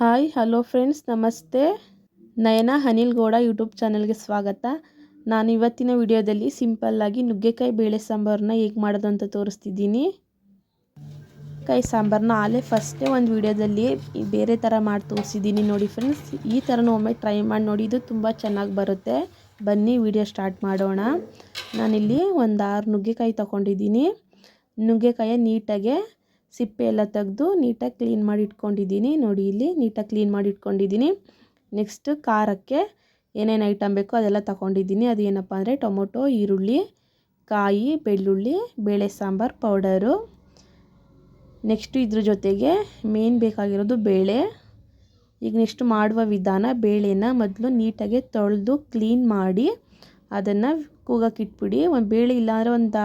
Hi, hello friends, ನಮಸ್ತೆ. ನಯನ Anil Gowda YouTube ಚಾನಲ್ಗೆ ಸ್ವಾಗತ. ನಾನು ಇವತ್ತಿನ ವಿಡಿಯೋದಲ್ಲಿ ಸಿಂಪಲ್ಲಾಗಿ ನುಗ್ಗೆಕಾಯಿ ಬೇಳೆ ಸಾಂಬಾರನ್ನ ಹೇಗೆ ಮಾಡೋದು ಅಂತ ತೋರಿಸ್ತಿದ್ದೀನಿ. ಕಾಯಿ ಸಾಂಬಾರನ್ನ ಆಲೇ ಫಸ್ಟೇ ಒಂದು ವಿಡಿಯೋದಲ್ಲಿ ಬೇರೆ ಥರ ಮಾಡಿ ತೋರಿಸಿದ್ದೀನಿ ನೋಡಿ ಫ್ರೆಂಡ್ಸ್. ಈ ಥರನೂ ಒಮ್ಮೆ ಟ್ರೈ ಮಾಡಿ ನೋಡಿ, ಇದು ತುಂಬ ಚೆನ್ನಾಗಿ ಬರುತ್ತೆ. ಬನ್ನಿ ವಿಡಿಯೋ ಸ್ಟಾರ್ಟ್ ಮಾಡೋಣ. ನಾನಿಲ್ಲಿ ಒಂದು ಆರು ನುಗ್ಗೆಕಾಯಿ ತೊಗೊಂಡಿದ್ದೀನಿ. ನುಗ್ಗೆಕಾಯಿ ನೀಟಾಗೆ ಸಿಪ್ಪೆ ಎಲ್ಲ ತೆಗೆದು ನೀಟಾಗಿ ಕ್ಲೀನ್ ಮಾಡಿ ಇಟ್ಕೊಂಡಿದ್ದೀನಿ ನೋಡಿ ಇಲ್ಲಿ ನೀಟಾಗಿ ಕ್ಲೀನ್ ಮಾಡಿ ಇಟ್ಕೊಂಡಿದ್ದೀನಿ ನೆಕ್ಸ್ಟ್ ಖಾರಕ್ಕೆ ಏನೇನು ಐಟಮ್ ಬೇಕೋ ಅದೆಲ್ಲ ತಗೊಂಡಿದ್ದೀನಿ. ಅದೇನಪ್ಪ ಅಂದರೆ ಟೊಮೊಟೊ, ಈರುಳ್ಳಿ, ಕಾಯಿ, ಬೆಳ್ಳುಳ್ಳಿ, ಬೇಳೆ ಸಾಂಬಾರು, ಪೌಡರು. ನೆಕ್ಸ್ಟು ಇದ್ರ ಜೊತೆಗೆ ಮೇನ್ ಬೇಕಾಗಿರೋದು ಬೇಳೆ. ಈಗ ನೆಕ್ಸ್ಟ್ ಮಾಡುವ ವಿಧಾನ ಬೇಳೆನ ಮೊದಲು ನೀಟಾಗಿ ತೊಳೆದು ಕ್ಲೀನ್ ಮಾಡಿ ಅದನ್ನು ಕೂಗಕ್ಕೆ ಇಟ್ಬಿಡಿ. ಒಂದು ಬೇಳೆ ಇಲ್ಲಾಂದರೆ ಒಂದು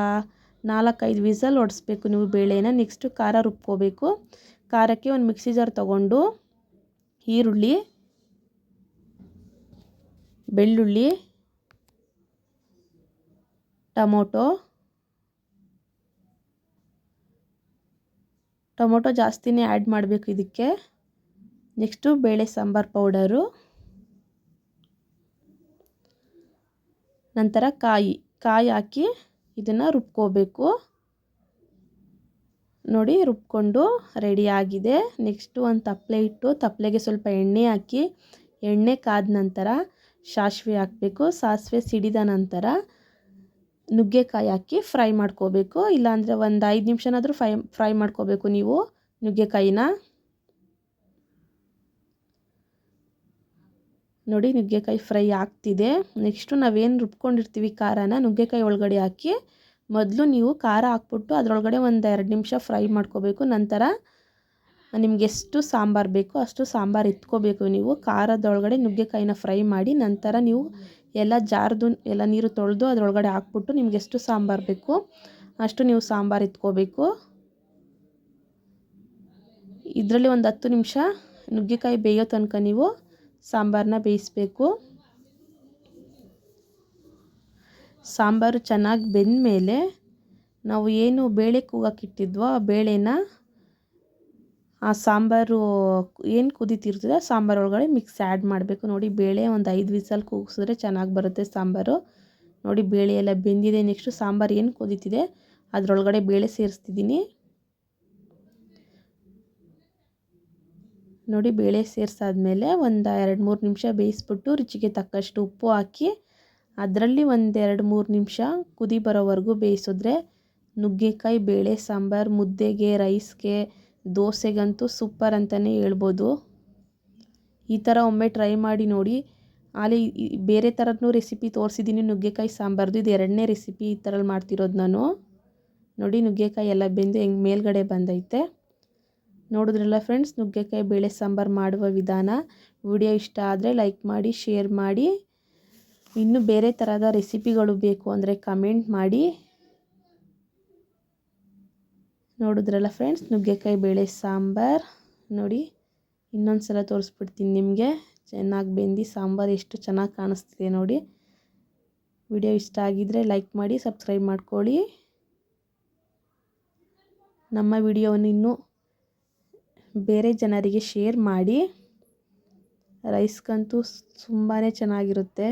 ನಾಲ್ಕೈದು ವಿಸಲ್ ಹೊಡಿಸ್ಬೇಕು ನೀವು ಬೇಳೆನ. ನೆಕ್ಸ್ಟು ಖಾರ ರುಬ್ಕೋಬೇಕು. ಖಾರಕ್ಕೆ ಒಂದು ಮಿಕ್ಸಿ ಜಾರ್ ತೊಗೊಂಡು ಈರುಳ್ಳಿ, ಬೆಳ್ಳುಳ್ಳಿ, ಟೊಮೊಟೊ. ಟೊಮೊಟೊ ಜಾಸ್ತಿನೇ ಆ್ಯಡ್ ಮಾಡಬೇಕು ಇದಕ್ಕೆ. ನೆಕ್ಸ್ಟು ಬೇಳೆ ಸಾಂಬಾರು ಪೌಡರು. ನಂತರ ಕಾಯಿ ಕಾಯಿ ಹಾಕಿ ಇದನ್ನು ರುಬ್ಕೋಬೇಕು. ನೋಡಿ, ರುಬ್ಕೊಂಡು ರೆಡಿ ಆಗಿದೆ. ನೆಕ್ಸ್ಟು ಒಂದು ತಪ್ಪಲೆ ಇಟ್ಟು ತಪ್ಪಲೆಗೆ ಸ್ವಲ್ಪ ಎಣ್ಣೆ ಹಾಕಿ, ಎಣ್ಣೆ ಕಾದ ನಂತರ ಸಾಸಿವೆ ಹಾಕಬೇಕು. ಸಾಸಿವೆ ಸಿಡಿದ ನಂತರ ನುಗ್ಗೆಕಾಯಿ ಹಾಕಿ ಫ್ರೈ ಮಾಡ್ಕೋಬೇಕು. ಇಲ್ಲಾಂದರೆ ಒಂದು ಐದು ನಿಮಿಷನಾದರೂ ಫ್ರೈ ಫ್ರೈ ಮಾಡ್ಕೋಬೇಕು ನೀವು ನುಗ್ಗೆಕಾಯಿನ. ನೋಡಿ ನುಗ್ಗೆಕಾಯಿ ಫ್ರೈ ಆಗ್ತಿದೆ. ನೆಕ್ಸ್ಟು ನಾವೇನು ರುಬ್ಕೊಂಡಿರ್ತೀವಿ ಖಾರನ ನುಗ್ಗೆಕಾಯಿ ಒಳಗಡೆ ಹಾಕಿ, ಮೊದಲು ನೀವು ಖಾರ ಹಾಕ್ಬಿಟ್ಟು ಅದರೊಳಗಡೆ ಒಂದು ಎರಡು ನಿಮಿಷ ಫ್ರೈ ಮಾಡ್ಕೋಬೇಕು. ನಂತರ ನಿಮ್ಗೆ ಎಷ್ಟು ಸಾಂಬಾರು ಬೇಕೋ ಅಷ್ಟು ಸಾಂಬಾರು ಇತ್ಕೋಬೇಕು ನೀವು. ಖಾರದೊಳಗಡೆ ನುಗ್ಗೆಕಾಯಿನ ಫ್ರೈ ಮಾಡಿ, ನಂತರ ನೀವು ಎಲ್ಲ ಜಾರ್ದು ಎಲ್ಲ ನೀರು ತೊಳೆದು ಅದರೊಳಗಡೆ ಹಾಕ್ಬಿಟ್ಟು ನಿಮ್ಗೆ ಎಷ್ಟು ಸಾಂಬಾರು ಬೇಕು ಅಷ್ಟು ನೀವು ಸಾಂಬಾರು ಇತ್ಕೋಬೇಕು ಇದರಲ್ಲಿ ಒಂದು ಹತ್ತು ನಿಮಿಷ ನುಗ್ಗೆಕಾಯಿ ಬೇಯೋ ತನಕ ನೀವು ಸಾಂಬಾರನ್ನ ಬೇಯಿಸಬೇಕು. ಸಾಂಬಾರು ಚೆನ್ನಾಗಿ ಬೆಂದ ಮೇಲೆ ನಾವು ಏನು ಬೇಳೆ ಕೂಗಕ್ಕಿಟ್ಟಿದ್ವೋ ಆ ಬೇಳೆನ ಆ ಸಾಂಬಾರು ಏನು ಕುದೀತಿರ್ತದೆ ಸಾಂಬಾರು ಒಳಗಡೆ ಮಿಕ್ಸ್ ಆ್ಯಡ್ ಮಾಡಬೇಕು. ನೋಡಿ ಬೇಳೆ ಒಂದು ಐದು ವಿಸಲ್ ಕೂಗಿಸಿದ್ರೆ ಚೆನ್ನಾಗಿ ಬರುತ್ತೆ ಸಾಂಬಾರು. ನೋಡಿ ಬೇಳೆ ಎಲ್ಲ ಬೆಂದಿದೆ. ನೆಕ್ಸ್ಟು ಸಾಂಬಾರು ಏನು ಕುದೀತಿದೆ ಅದರೊಳಗಡೆ ಬೇಳೆ ಸೇರಿಸ್ತಿದ್ದೀನಿ. ನೋಡಿ ಬೇಳೆ ಸೇರಿಸಾದ್ಮೇಲೆ ಒಂದು ಎರಡು ಮೂರು ನಿಮಿಷ ಬೇಯಿಸ್ಬಿಟ್ಟು ರುಚಿಗೆ ತಕ್ಕಷ್ಟು ಉಪ್ಪು ಹಾಕಿ ಅದರಲ್ಲಿ ಒಂದೆರಡು ಮೂರು ನಿಮಿಷ ಕುದಿ ಬರೋವರೆಗೂ ಬೇಯಿಸಿದ್ರೆ ನುಗ್ಗೆಕಾಯಿ, ಬೇಳೆ, ಸಾಂಬಾರು, ಮುದ್ದೆಗೆ, ರೈಸ್ಗೆ, ದೋಸೆಗಂತೂ ಸೂಪರ್ ಅಂತಲೇ ಹೇಳ್ಬೋದು. ಈ ಥರ ಒಮ್ಮೆ ಟ್ರೈ ಮಾಡಿ ನೋಡಿ. ಅಲ್ಲಿ ಬೇರೆ ಥರದ್ದು ರೆಸಿಪಿ ತೋರಿಸಿದ್ದೀನಿ ನುಗ್ಗೆಕಾಯಿ, ಸಾಂಬಾರ್ದು ಇದು ಎರಡನೇ ರೆಸಿಪಿ ಈ ಥರಲ್ಲಿ ಮಾಡ್ತಿರೋದು ನಾನು. ನೋಡಿ ನುಗ್ಗೆಕಾಯಿ ಎಲ್ಲ ಬೆಂದು ಹೆಂಗೆ ಮೇಲ್ಗಡೆ ಬಂದೈತೆ. ನೋಡಿದ್ರಲ್ಲ ಫ್ರೆಂಡ್ಸ್ ನುಗ್ಗೆಕಾಯಿ ಬೇಳೆ ಸಾಂಬಾರು ಮಾಡುವ ವಿಧಾನ. ವಿಡಿಯೋ ಇಷ್ಟ ಆದರೆ ಲೈಕ್ ಮಾಡಿ ಶೇರ್ ಮಾಡಿ. ಇನ್ನೂ ಬೇರೆ ಥರದ ರೆಸಿಪಿಗಳು ಬೇಕು ಅಂದರೆ ಕಮೆಂಟ್ ಮಾಡಿ. ನೋಡಿದ್ರಲ್ಲ ಫ್ರೆಂಡ್ಸ್ ನುಗ್ಗೆಕಾಯಿ ಬೇಳೆ ಸಾಂಬಾರು. ನೋಡಿ ಇನ್ನೊಂದು ಸಲ ತೋರಿಸ್ಬಿಡ್ತೀನಿ ನಿಮಗೆ. ಚೆನ್ನಾಗಿ ಬೆಂದು ಸಾಂಬಾರು ಎಷ್ಟು ಚೆನ್ನಾಗಿ ಕಾಣಿಸ್ತಿದೆ ನೋಡಿ. ವಿಡಿಯೋ ಇಷ್ಟ ಆಗಿದ್ದರೆ ಲೈಕ್ ಮಾಡಿ ಸಬ್ಸ್ಕ್ರೈಬ್ ಮಾಡ್ಕೊಳ್ಳಿ. ನಮ್ಮ ವಿಡಿಯೋವನ್ನು ಇನ್ನೂ ಬೇರೆ ಜನರಿಗೆ ಶೇರ್ ಮಾಡಿ. ರೈಸ್ಗಂತೂ ತುಂಬಾ ಚೆನ್ನಾಗಿರುತ್ತೆ.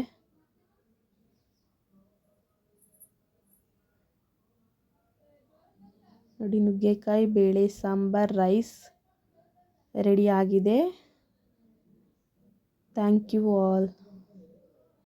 ನೋಡಿ ನುಗ್ಗೆಕಾಯಿ, ಬೇಳೆ, ಸಾಂಬಾರ್ ರೈಸ್ ರೆಡಿ ಆಗಿದೆ. Thank you all